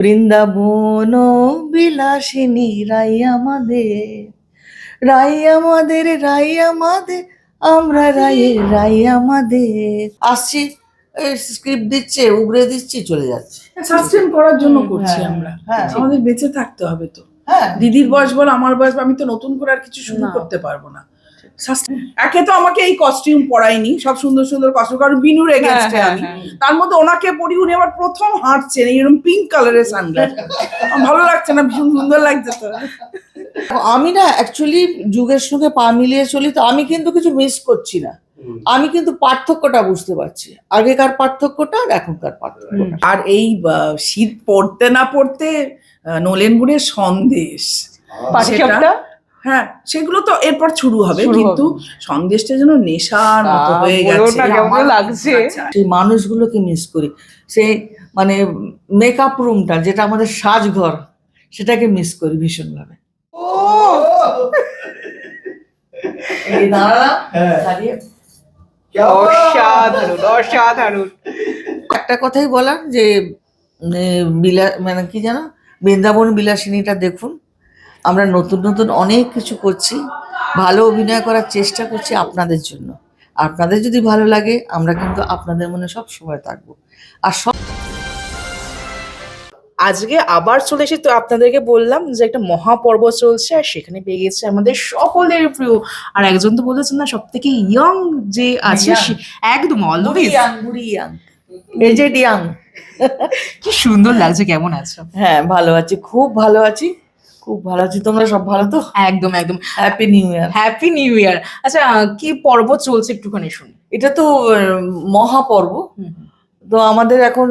বৃন্দাবন বিলাসিনী রাই আমাদের রাই আমাদের রাই আমাদের আমরা রায়ে রাই আমাদের। আসছি স্ক্রিপ্ট দিচ্ছে উগরে দিচ্ছি চলে যাচ্ছে। সাস্টেন করার জন্য করছি হ্যাঁ, আমরা। হ্যাঁ। আমাদের বেঁচে থাকতে হবে তো। হ্যাঁ। দিদির বয়স বল আমার বয়স আমি তো নতুন করে আর কিছু শুরু করতে পারব না। একে তো আমাকে এই কস্টিউম পরায়নি সব সুন্দর সুন্দর কস্টিউম কারণ বিনুর এগেনস্টে হ্যাঁ, আমি। হ্যাঁ। তার মধ্যে ওনাকে পরি উনি আবার প্রথম হাঁটছেন এইরকম পিঙ্ক কালারের সানগ্লাস ভালো লাগছে না ভীষণ সুন্দর লাগছে তো। আমি না অ্যাকচুয়ালি যুগের সঙ্গে পা মিলিয়ে চলি তো আমি কিন্তু কিছু মিস করছি না। আমি কিন্তু পার্থক্যটা বুঝতে পারছি। আগেকার পার্থক্যটা আর এখনকার পার্থক্য আর এই শীত পড়তে না পড়তে নলেন গুড়ের সন্দেশ। পাটিসাপটা হ্যাঁ সেগুলো তো এরপর শুরু হবে কিন্তু সন্দেশটা যেন নেশার মতো হয়ে গেছে। লাগছে। আচ্ছা, সেই মানুষগুলোকে মিস করি। সেই মানে মেকআপ রুমটা যেটা আমাদের সাজঘর সেটাকে মিস করি ভীষণভাবে। অসাধারণ অসাধারণ। একটা কথাই বলার যে বিলা মানে কি জানো বৃন্দাবন বিলাসিনীটা দেখুন। আমরা নতুন নতুন অনেক কিছু করছি ভালো অভিনয় করার চেষ্টা করছি আপনাদের জন্য। আপনাদের যদি ভালো লাগে আমরা কিন্তু আপনাদের মনে সব সময় থাকব। আর সব আজকে আবার চলে এসে তো আপনাদেরকে বললাম যে একটা মহাপর্ব চলছে আর সেখানে পেয়ে গেছে আমাদের সকলের প্রিয়। আর একজন তো বলেছেন না সব থেকে ইয়ং যে আছে একদম অলওয়েজ ইয়াং এজেড ইয়াং কি সুন্দর লাগছে কেমন আছো? হ্যাঁ ভালো আছি খুব ভালো আছি। খুব ভালো আছি। তোমরা সব ভালো তো? একদম একদম। Happy new year happy new year আচ্ছা কি পর্ব চলছে একটুখানি শুনি। এটা তো মহাপর্ব। তো আমাদের এখন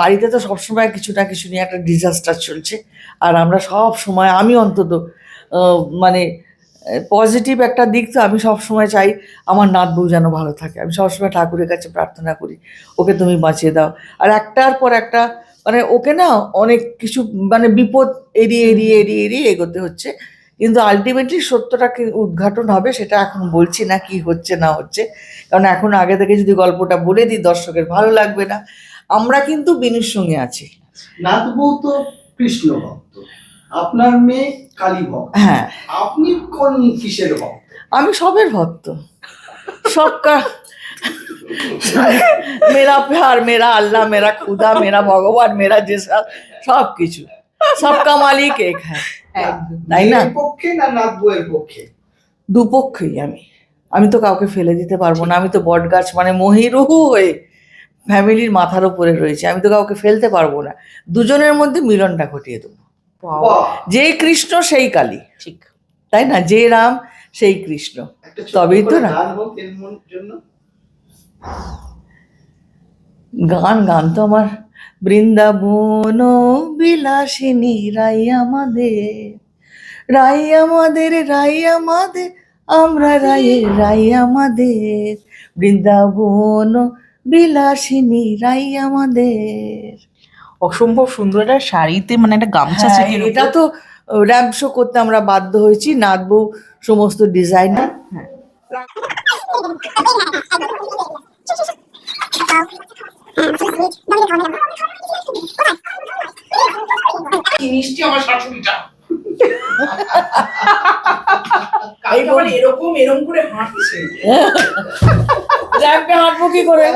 বাড়িতে তো সবসময় কিছু না কিছু নিয়ে একটা ডিজাস্টার চলছে। আর আমরা সব সময় আমি অন্তত মানে পজিটিভ একটা দিক তো আমি সব সময় চাই আমার নাত বউ যেন ভালো থাকে। আমি সবসময় ঠাকুরের কাছে প্রার্থনা করি ওকে তুমি বাঁচিয়ে দাও। আর একটার পর একটা মানে ওকে না অনেক কিছু মানে বিপদ এড়িয়ে এড়িয়ে এড়িয়ে এড়িয়ে এগোতে হচ্ছে। কিন্তু আলটিমেটলি সত্যটা কি উদ্ঘাটন হবে সেটা এখন বলছি না কি হচ্ছে না হচ্ছে। কারণ এখন আগে থেকে যদি গল্পটা বলে দিই দর্শকের ভালো লাগবে না। আমরা কিন্তু বিনুর সঙ্গে আছি। নাথবউ তো কৃষ্ণ ভক্ত। আপনার মেয়ে কালী ভক্ত। হ্যাঁ। আপনি কোন কিসের ভক্ত? আমি সবের ভক্ত। সবকা মেরা প্যার মেরা আল্লাহ মেরা খুদা মেরা ভগবান মেরা যেসব সব কিছু সবকা মালিক এক হ্যাঁ। তাই না? পক্ষে না নাথবউয়ের পক্ষে? দুপক্ষই আমি। আমি তো কাউকে ফেলে দিতে পারব না আমি তো বট গাছ মানে মহিরুহু হয়ে ফ্যামিলির মাথার উপরে রয়েছে আমি তো কাউকে ফেলতে পারব না। দুজনের মধ্যে মিলনটা ঘটিয়ে দেবো। যেই কৃষ্ণ সেই কালী। ঠিক। তাই না? যে রাম সেই কৃষ্ণ। তবেই তো না। গান গান তো আমার। বৃন্দাবন বিলাসিনী রাই আমাদের রাই আমাদের রাই আমাদের আমরা রায়ে রাই আমাদের। বৃন্দাবন বিলাসিনী রাই আমাদের। অসম্ভব সুন্দর একটা শাড়িতে মানে একটা গামছা হ্যাঁ, এটা তো র্যাম্প শো করতে আমরা বাধ্য হয়েছি নাচবো সমস্ত ডিজাইন। মিষ্টি আমার শাশুড়িটা। এরকম এরকম করে হাঁটছে। র্যাম্পে হাঁটবো কি করে?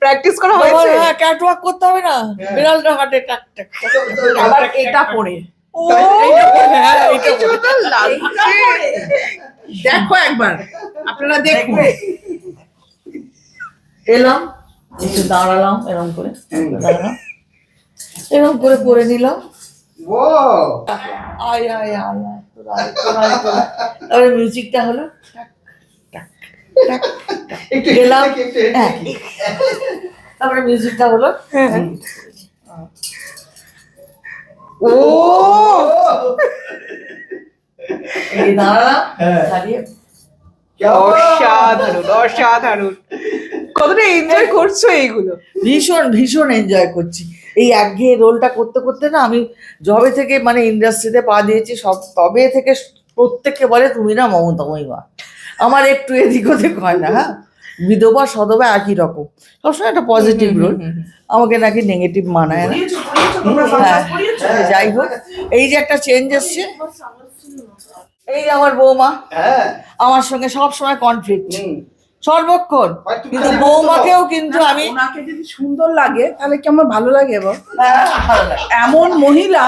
প্র্যাকটিস করা হয়েছে? হ্যাঁ ক্যাটওয়াক করতে হবে না? বিড়ালটা হাঁটে টাক টাক। আবার এটা পরে। ও! হ্যাঁ, লাগছে। দেখো একবার। আপনারা দেখুন। এলাম একটু দাঁড়ালাম এরকম করে। এরকম করে। পরে নিলাম। আয় আয় আয় তারপরে মিউজিকটা হলো গেলাম। তারপরে মিউজিকটা হলো হ্যাঁ, হ্যাঁ। ও! দাঁড়ালাম দাঁড়িয়ে অসাধারণ অসাধারণ কতটা এনজয় করছ এইগুলো? ভীষণ ভীষণ এনজয় করছি। এই একঘেয়ে রোলটা করতে করতে না আমি যবে থেকে মানে ইন্ডাস্ট্রিতে পা দিয়েছি সব তবে থেকে প্রত্যেককে বলে তুমি না মমতা মহিমা। আমার একটু এদিক ওদিক হয় না হ্যাঁ? বিধবা সধবা একই রকম। সবসময় একটা পজিটিভ রোল আমাকে নাকি নেগেটিভ মানায় না। হ্যাঁ। যাই হোক এই যে একটা চেঞ্জ এসছে। এই আমার বৌমা হ্যাঁ। আমার সঙ্গে সব সময় কনফ্লিক্ট সর্বক্ষণ। কিন্তু বৌমাকেও কিন্তু আমি ওনাকে যদি সুন্দর লাগে তাহলে কি আমার ভালো লাগে এবার হ্যাঁ। এমন মহিলা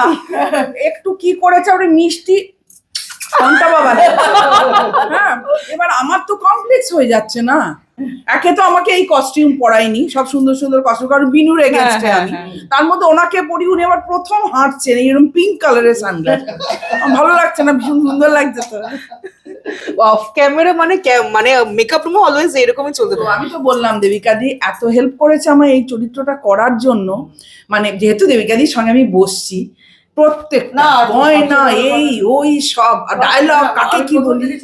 একটু কি করেছে ওরে মিষ্টি বাবা হ্যাঁ এবার আমার তো কমপ্লেক্স হয়ে যাচ্ছে না। একে তো আমাকে এই কস্টিউম পরায়নি সব সুন্দর সুন্দর কস্টিউম কারণ বিনুর এগেনস্টে হ্যাঁ, আমি। তার মধ্যে ওনাকে পরি উনি আবার প্রথম হাঁটছেন এইরকম পিঙ্ক কালারের সানগ্লাস ভালো লাগছে না ভীষণ সুন্দর লাগছে তো। অফ ক্যামেরা মানে মানে মেকআপ রুমে অলওয়েজ এরকমই চলতে থাকে। আমি তো বললাম দেবিকাদি এত হেল্প করেছে আমার এই চরিত্রটা করার জন্য। মানে যেহেতু দেবিকাদির সঙ্গে আমি বসছি প্রত্যেক না, না গয়না এই ওই সব ডায়লগ কাকে কি বলি?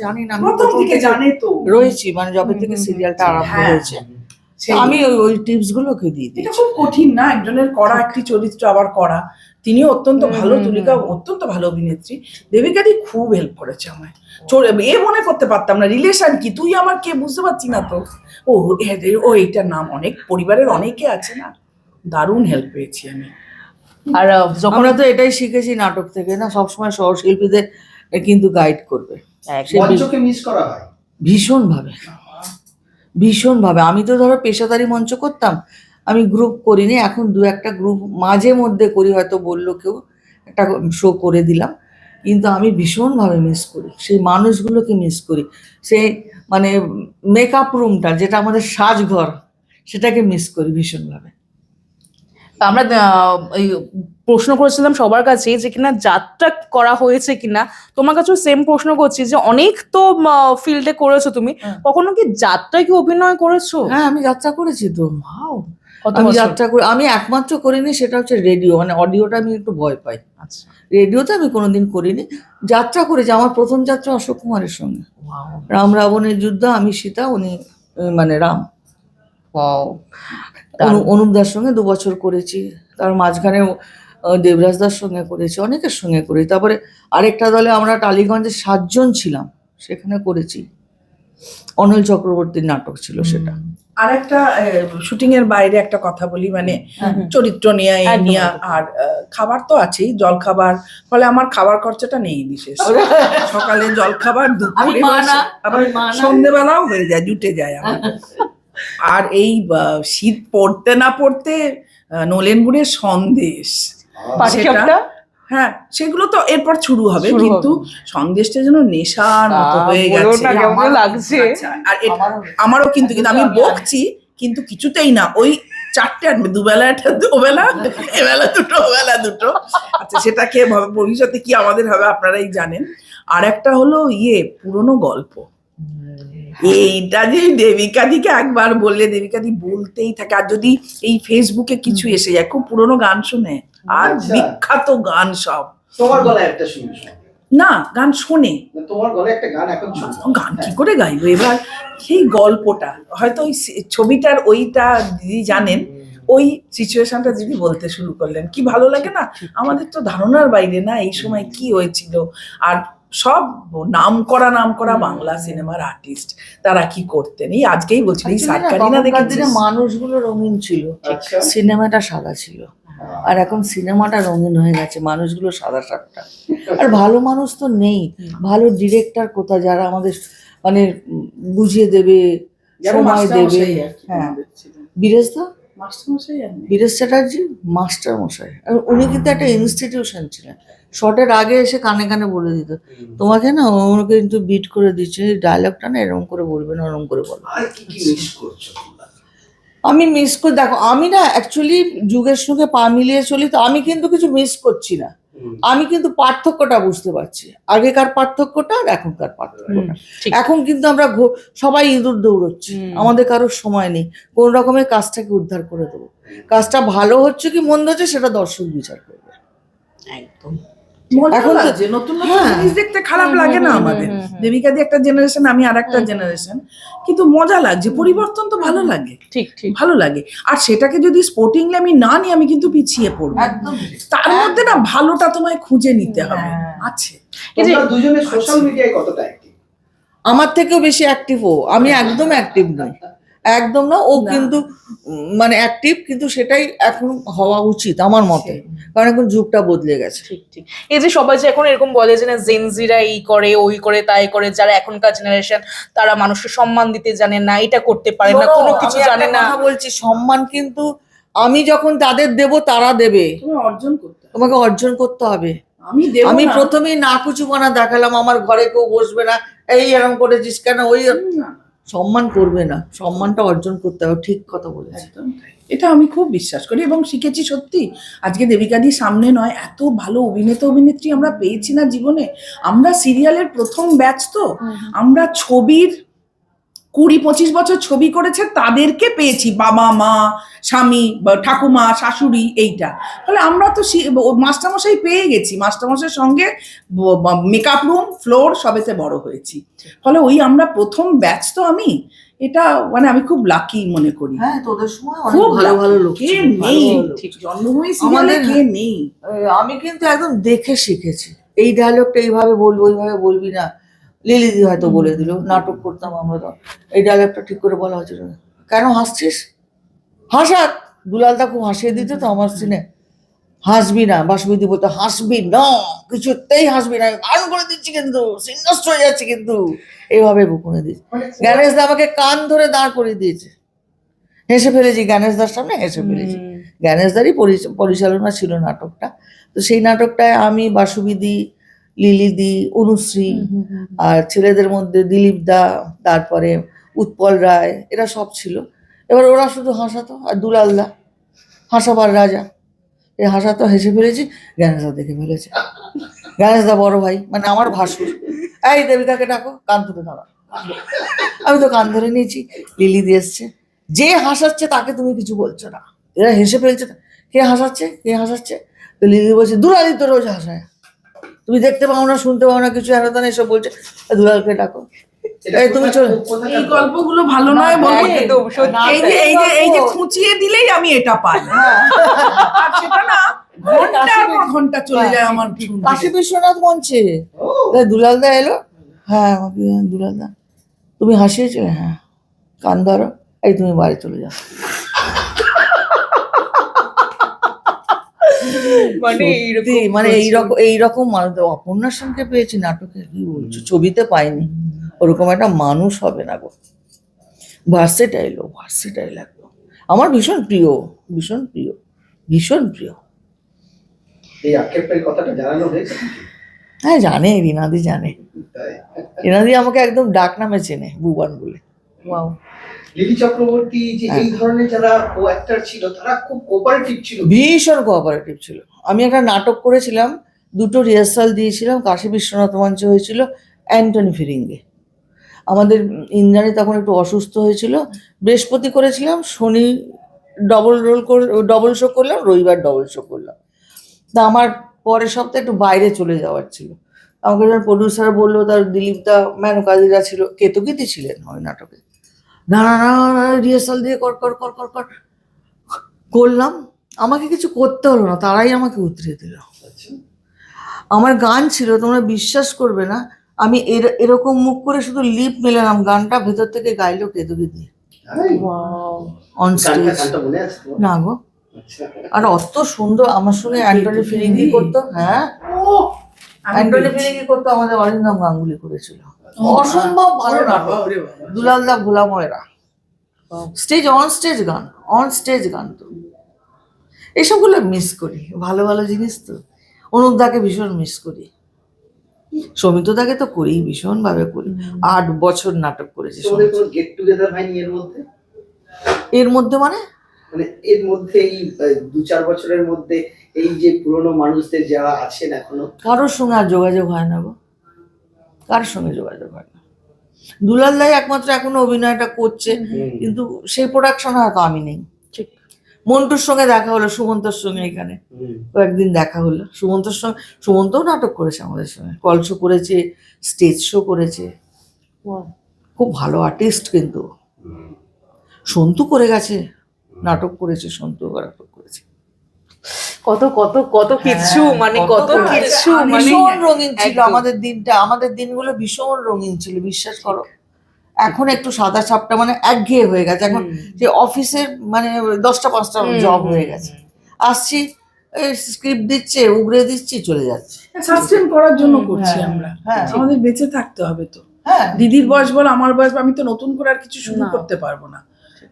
জানি না প্রথম থেকে জানে তো। রয়েছি মানে যবে থেকে সিরিয়ালটা আরম্ভ হ্যাঁ। হয়েছে। আমি ওই ওই টিপস গুলোকে দিয়ে দিই এটা খুব কঠিন না একজনের করা একটি চরিত্র আবার করা। তিনিও অত্যন্ত ভালো তুলিকা অত্যন্ত ভালো অভিনেত্রী। দেবিকা দেবিকাদি খুব হেল্প করেছে আমায়। চোর- এ মনে করতে পারতাম না রিলেশন কি? তুই আমার কে? বুঝতে পারছি না তো। ও ও এইটার নাম অনেক পরিবারের অনেকে আছে না? দারুণ হেল্প পেয়েছি আমি। আর যখন আমরা তো এটাই শিখেছি নাটক থেকে না? সবসময় সহশিল্পীদের কিন্তু গাইড করবে। সে বি- মঞ্চকে মিস করা হয়? ভীষণ ভাবে ভীষণ ভাবে আমি তো ধরো পেশাদারি মঞ্চ করতাম আমি গ্রুপ করিনি এখন দু একটা গ্রুপ মাঝে মধ্যে করি হয়তো বলল কেউ একটা শো করে দিলাম। কিন্তু আমি ভীষণভাবে মিস করি সেই মানুষগুলোকে মিস করি। সেই মানে মেকআপ রুমটা যেটা আমাদের সাজঘর সেটাকে মিস করি ভীষণভাবে। আমরা এই প্রশ্ন করেছিলাম সবার কাছে যে কিনা যাত্রা করা হয়েছে কিনা। তোমার কাছেও সেম প্রশ্ন করছি যে অনেক তো ফিল্ডে করেছ তুমি। হ্যাঁ। কখনো কি যাত্রায় কি অভিনয় করেছ? হ্যাঁ আমি যাত্রা করেছি তো। কত আমি যাত্রা করে আমি একমাত্র করিনি সেটা হচ্ছে রেডিও মানে অডিওটা আমি একটু ভয় পাই। আচ্ছা। রেডিওতে আমি কোনোদিন করিনি যাত্রা করেছি আমার প্রথম যাত্রা অশোক কুমারের সঙ্গে। রাম রাবণের যুদ্ধ আমি সীতা উনি মানে রাম। অনুপ দার সঙ্গে দু বছর করেছি তার মাঝখানে দেবরাজ দার সঙ্গে করেছি অনেকের সঙ্গে করেছি। তারপরে আরেকটা দলে আমরা টালিগঞ্জে সাতজন ছিলাম সেখানে করেছি। অনিল চক্রবর্তীর নাটক ছিল সেটা। আর একটা শুটিং এর বাইরে একটা কথা বলি মানে। চরিত্র নিয়ে নিয়ে আর খাবার তো আছেই জল খাবার ফলে আমার খাবার খরচাটা নেই বিশেষ। সকালে জল খাবার দুপুরে আবার সন্ধেবেলাও হয়ে যায় জুটে যায় আমার আর এই শীত পড়তে না পড়তে আহ, নলেন গুড়ের সন্দেশ। পাটিসাপটা হ্যাঁ সেগুলো তো এরপর শুরু হবে কিন্তু সন্দেশটা যেন নেশার মতো হয়ে গেছে। লাগছে। আচ্ছা, আর আমারও। কিন্তু কিন্তু আমি বকছি কিন্তু কিছুতেই না। ওই চারটে আনবে দুবেলা একটা দুবেলা এবেলা দুটো ওবেলা দুটো। আচ্ছা সেটা খেয়ে ভাবে ভবিষ্যতে কি আমাদের হবে আপনারাই জানেন। আর একটা হলো ইয়ে পুরনো গল্প। এইটা যে দেবিকাদিকে একবার বললে দেবিকাদি বলতেই থাকে। আর যদি এই ফেসবুকে কিছু এসে যায় খুব পুরনো গান শুনে। আর আচ্ছা। বিখ্যাত গান সব। তোমার গলায় একটা শুনি না গান শোনে। তোমার গলায় একটা গান এখন গান কি করে গাইবো? এবার সেই গল্পটা হয়তো ওই ছবিটার ওইটা দিদি জানেন ওই সিচুয়েশনটা দিদি বলতে শুরু করলেন। কি ভালো লাগে না? আমাদের তো ধারণার বাইরে না এই সময় কি হয়েছিল? আর সব নাম করা নাম করা বাংলা সিনেমার আর্টিস্ট তারা কি করতেন? এই আজকেই বলছিল এই সাতকারিনা মানুষগুলো রঙিন ছিল আচ্ছা। সিনেমাটা সাদা ছিল। আর এখন সিনেমাটা রঙিন হয়ে গেছে মানুষগুলো সাদা সাতটা আর ভালো মানুষ তো নেই। ভালো ডিরেক্টর কোথা যারা আমাদের মানে বুঝিয়ে দেবে সময় দেবে। হ্যাঁ। আমাদের দা? বীরেশ চ্যাটার্জি মাস্টার মশাই আর উনি কিন্তু একটা ইনস্টিটিউশন ছিলেন। শর্টের আগে এসে কানে কানে বলে দিত। তোমাকে না ওনাকে কিন্তু বিট করে দিচ্ছে। ডায়লগটা না এরকম করে বলবে না ওরকম করে বলবে। আর কি কি মিস করছ আমি মিস করে দেখো আমি না অ্যাকচুয়ালি যুগের সঙ্গে পা মিলিয়ে চলি তো আমি কিন্তু কিছু মিস করছি না। আমি কিন্তু পার্থক্যটা বুঝতে পারছি। আগেকার পার্থক্যটা আর এখনকার পার্থক্যটা। এখন কিন্তু আমরা সবাই ইঁদুর দৌড়চ্ছি। আমাদের কারোর সময় নেই। কোন রকমের কাজটাকে উদ্ধার করে দেবো। কাজটা ভালো হচ্ছে কি মন্দ হচ্ছে সেটা দর্শক বিচার করবে। একদম। এখন লাগছে, নতুন নতুন হ্যাঁ। জিনিস দেখতে খারাপ লাগে না আমাদের। হুম। দেবিকাদি একটা জেনারেশন আমি আর একটা জেনারেশন কিন্তু মজা লাগছে পরিবর্তন তো ভালো লাগে। ঠিক ঠিক। ভালো লাগে। আর সেটাকে যদি স্পোর্টিংলি আমি না নিই আমি কিন্তু পিছিয়ে পড়ব। একদম তার মধ্যে না ভালোটা তোমায় খুঁজে নিতে হবে। হ্যাঁ। আছে। এই দুজনে সোশ্যাল মিডিয়ায় কতটা আমার থেকেও বেশি অ্যাক্টিভ ও। আমি একদম অ্যাক্টিভ নই। একদম না ও কিন্তু মানে অ্যাক্টিভ কিন্তু সেটাই এখন হওয়া উচিত আমার মতে। কারণ এখন যুগটা বদলে গেছে। ঠিক ঠিক। এই যে সবাই যে এখন এরকম বলে যে না জেনজিরা এই করে ওই করে তাই করে যারা এখনকার জেনারেশন তারা মানুষকে সম্মান দিতে জানে না এটা করতে পারে না কোনো কিছু জানে না। বলছি সম্মান কিন্তু আমি যখন তাদের দেব তারা দেবে। তুমি অর্জন করতে তোমাকে অর্জন করতে হবে। আমি আমি না। প্রথমেই নাকুচুপানা দেখালাম আমার ঘরে কেউ বসবে না এই এরকম করেছিস কেন ওই না, সম্মান করবে না সম্মানটা অর্জন করতে হবে ঠিক কথা বলে একদম এটা আমি খুব বিশ্বাস করি এবং শিখেছি সত্যি। আজকে দেবিকাদি সামনে নয় এত ভালো অভিনেতা অভিনেত্রী আমরা পেয়েছি না জীবনে। আমরা সিরিয়ালের প্রথম ব্যাচ তো। আমরা ছবির কুড়ি পঁচিশ বছর ছবি করেছে তাদেরকে পেয়েছি বাবা মা স্বামী বা ঠাকুমা শাশুড়ি এইটা। ফলে আমরা তো মাস্টারমশাই পেয়ে গেছি। মাস্টারমশাইয়ের সঙ্গে মেকআপ রুম ফ্লোর সবেতে বড় হয়েছি। ফলে ওই আমরা প্রথম ব্যাচ তো আমি। এটা মানে আমি খুব লাকি মনে করি। হ্যাঁ তোদের সময় খুব ভালো ভালো লোক কে নেই। জন্মভূমি কে নেই? আমি কিন্তু একদম দেখে শিখেছি। এই ডায়লগটা এইভাবে বলব ওইভাবে বলবি না। লিলিদি হয়তো বলে দিল নাটক করতাম আমরা তো। এই ডায়লগটা ঠিক করে বলা হচ্ছিল না কেন হাসছিস? হাসাক! দুলালদা খুব হাসিয়ে দিত তো আমার সিনে হাসবি না বাসবিদি বলতো হাসবি না কিছুতেই হাসবি না গান করে দিচ্ছি কিন্তু সিঙ্গাস্ট হয়ে যাচ্ছে কিন্তু। এইভাবে বকুনে দিচ্ছে জ্ঞানেশ দা আমাকে কান ধরে দাঁড় করিয়ে দিয়েছে। হেসে ফেলেছি জ্ঞানেশ দার সামনে হেসে ফেলেছি। জ্ঞানেশদারই দারই পরিচালনা ছিল নাটকটা। তো সেই নাটকটায় আমি বাসুবিদি লিলিদি অনুশ্রী আর ছেলেদের মধ্যে দিলীপ দা তারপরে উৎপল রায় এরা সব ছিল। এবার ওরা শুধু হাসাতো আর দুলাল দা হাসাবার রাজা। এই হাসাতো হেসে ফেলেছি জ্ঞানেশদা দেখে ফেলেছে। জ্ঞানেশদা বড় ভাই মানে আমার ভাসুর। এই দেবিকাকে ডাকো কান ধরে দাঁড়া আমি তো কান ধরে নিয়েছি লিলিদি এসছে। যে হাসাচ্ছে তাকে তুমি কিছু বলছো না। এরা হেসে ফেলছে কে হাসাচ্ছে? কে হাসাচ্ছে? তো লিলি বলছে দুলালি তো রোজ হাসায়। তুমি দেখতে পাও না শুনতে পাও না কিছু হেন এসব বলছে। দুলালকে ডাকো। এই তুমি এই গল্পগুলো ভালো নয় এই যে এই যে এই যে খুঁচিয়ে দিলেই আমি এটা পাই। আর সেটা না ঘণ্টার পর ঘণ্টা চলে যায় আমার। কাশী বিশ্বনাথ মঞ্চে। দুলালদা এলো? হ্যাঁ আমাকে দুলালদা। তুমি হাসিয়েছিলে? হ্যাঁ। কান ধরো। এই তুমি বাড়ি চলে যাও। মানে এইরকম মানে এইরকম এইরকম মানুষ অপর্ণার সঙ্গে পেয়েছি নাটকে কি বলছো? ছবিতে পাইনি। ওরকম একটা মানুষ হবে না গো। ভার্সেটাইল ও ভার্সেটাইল একদম। আমার ভীষণ প্রিয় ভীষণ প্রিয় ভীষণ প্রিয়। এই আক্ষেপের কথাটা জানানো হয়েছে হ্যাঁ জানে রিনাদি জানে। রিনাদি আমাকে একদম ডাক নামে চেনে বুবান বলে। ওয়াও লিলি চক্রবর্তী যে হ্যাঁ। এই ধরনের যারা কো অ্যাক্টর ছিল তারা খুব কোঅপারেটিভ ছিল। ভীষণ কোঅপারেটিভ ছিল। আমি একটা নাটক করেছিলাম দুটো রিহার্সাল দিয়েছিলাম কাশী বিশ্বনাথ মঞ্চ হয়েছিল অ্যান্টনি ফিরিঙ্গে। আমাদের ইন্দ্রাণী তখন একটু অসুস্থ হয়েছিল। বৃহস্পতি করেছিলাম শনি ডবল রোল ডবল শো করলাম রবিবার ডবল শো করলাম। তা আমার পরের সপ্তাহে একটু বাইরে চলে যাওয়ার ছিল। আমাকে যখন প্রডিউসার বলল তার দিলীপ দা মেনকাদিরা ছিল কেতকিতি ছিলেন ওই নাটকে। না না না রিহার্সাল দিয়ে কর কর কর কর কর। করলাম। আমাকে কিছু করতে হলো না তারাই আমাকে উতরিয়ে দিল। আচ্ছা। আমার গান ছিল তোমরা বিশ্বাস করবে না আমি এর- এরকম মুখ করে শুধু লিপ মেলালাম গানটা ভেতর থেকে গাইলো কেতুকি দিয়ে? On stage? না গো। আচ্ছা। আর অত সুন্দর আমার সঙ্গে অ্যান্টনি ফিরিঙ্গি করতো হ্যাঁ। করতো আমাদের অরিন্দম গাঙ্গুলি করেছিল। অসম্ভব ভালো নাটক। স্টেজ অন স্টেজ গান অন স্টেজ গান তো। এসবগুলো মিস করি ভালো ভালো জিনিস তো। অনুপদাকে ভীষণ মিস করি। সমিতদাকে তো করি ভীষণ ভাবে করি আট বছর নাটক করেছি এর মধ্যে মানে মানে এর মধ্যে এই দু চার বছরের মধ্যে এই যে পুরনো মানুষদের যারা আছেন এখনও। কারোর সঙ্গে আর যোগাযোগ হয় না গো। কারোর সঙ্গে যোগাযোগ হয় না। দুলাল দাই একমাত্র এখনও অভিনয়টা করছে কিন্তু সেই প্রোডাকশন হয়তো আমি নেই। ঠিক। মন্টুর সঙ্গে দেখা হলো সুমন্তর সঙ্গে এখানে। কয়েকদিন দেখা হলো। সুমন্তর সঙ্গে সুমন্তও নাটক করেছে আমাদের সঙ্গে। কল শো করেছে স্টেজ শো করেছে। খুব ভালো আর্টিস্ট কিন্তু। সন্তু করে গেছে। নাটক করেছে সন্তু নাটক করেছে। কত কত কত কিছু হ্যাঁ, মানে কত কত কিছু। মানে ভীষণ রঙিন ছিল। আমাদের দিনটা আমাদের দিনগুলো ভীষণ রঙিন ছিল বিশ্বাস করো। এখন একটু সাদা ছাপটা মানে একঘেয়ে হয়ে গেছে। এখন যে অফিসের মানে দশটা পাঁচটা জব হয়ে গেছে। আসছি স্ক্রিপ্ট দিচ্ছে উগরে দিচ্ছি চলে যাচ্ছে। সাস্টেন করার জন্য করছি হ্যাঁ, আমরা। হ্যাঁ। আমাদের বেঁচে থাকতে হবে তো। হ্যাঁ। দিদির বয়স বল আমার বয়স আমি তো নতুন করে আর কিছু শুরু করতে পারব না।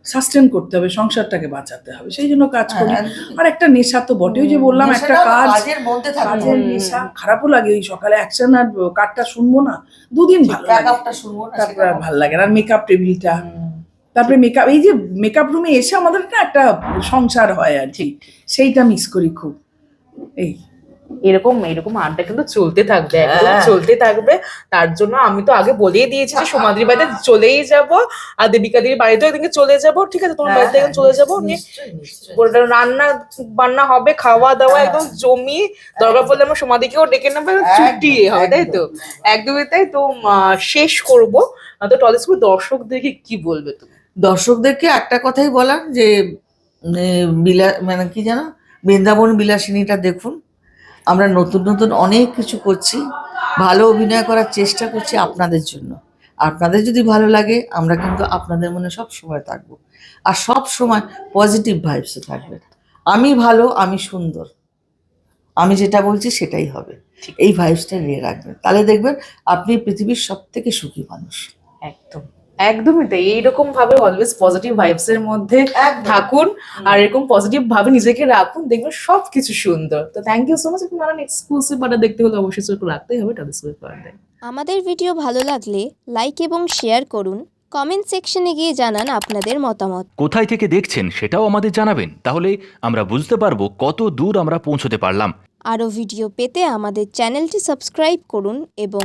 সাস্টেন করতে হবে সংসারটাকে বাঁচাতে হবে সেই জন্য কাজ করি। হ্যাঁ, আর একটা নেশা তো বটেই যে বললাম একটা কাজ কাজের। নেশা খারাপও লাগে ওই সকালে অ্যাকশন আর কাটটা শুনব না দুদিন ভালো লাগে। তারপরে আর ভালো লাগে না আর মেকআপ টেবিলটা তারপরে মেকআপ এই যে মেকআপ রুমে এসে আমাদের না একটা সংসার হয় আর কি সেইটা মিস করি খুব এই। এরকম এরকম আড্ডা কিন্তু চলতে থাকবে একদম হ্যাঁ। চলতে থাকবে। তার জন্য আমি তো আগে বলেই দিয়েছি যে সোমাদ্রি বাড়িতে চলেই যাব আর দেবিকাদির বাড়িতেও এদিকে চলে যাব। ঠিক আছে তোমার হ্যাঁ, বাড়িতে এখন চলে যাব। নিশ্চয়ই, নিশ্চয়ই। ওটা রান্না বান্না হবে খাওয়া দাওয়া হ্যাঁ। একদম জমি। দরকার পড়লে আমার সমাধিকেও ডেকে নেবে ছুটি হবে তাই তো? একদমই তাই তো শেষ করব। তো টলি স্কুল দর্শকদেরকে কি বলবে তুমি? দর্শকদেরকে একটা কথাই বলার যে বিলা মানে কি জানো বৃন্দাবন বিলাসিনীটা দেখুন। আমরা নতুন নতুন অনেক কিছু করছি ভালো অভিনয় করার চেষ্টা করছি আপনাদের জন্য। আপনাদের যদি ভালো লাগে আমরা কিন্তু আপনাদের মনে সব সময় থাকব। আর সব সময় পজিটিভ ভাইবসে থাকবে। আমি ভালো আমি সুন্দর। আমি যেটা বলছি সেটাই হবে। এই ভাইবসটা নিয়ে রাখবেন। তাহলে দেখবেন আপনি পৃথিবীর সব থেকে সুখী মানুষ। একদম। একদমই তাই। এইরকম ভাবে অলওয়েজ পজিটিভ ভাইবস এর মধ্যে থাকুন আর এরকম পজিটিভ ভাবে নিজেকে রাখুন দেখবেন সবকিছু সুন্দর। তো থ্যাংক ইউ সো মাচ এখন নানান এক্সক্লুসিভ বাটা দেখতে হলে অবশ্যই চোখ রাখতেই হবে টেলিস্কোপ পর্দায় আমাদের ভিডিও ভালো লাগলে লাইক এবং শেয়ার করুন। কমেন্ট সেকশনে গিয়ে জানান আপনাদের মতামত। কোথায় থেকে দেখছেন সেটাও আমাদের জানাবেন। তাহলে আমরা বুঝতে পারব কত দূর আমরা পৌঁছতে পারলাম। আরও ভিডিও পেতে আমাদের চ্যানেলটি সাবস্ক্রাইব করুন এবং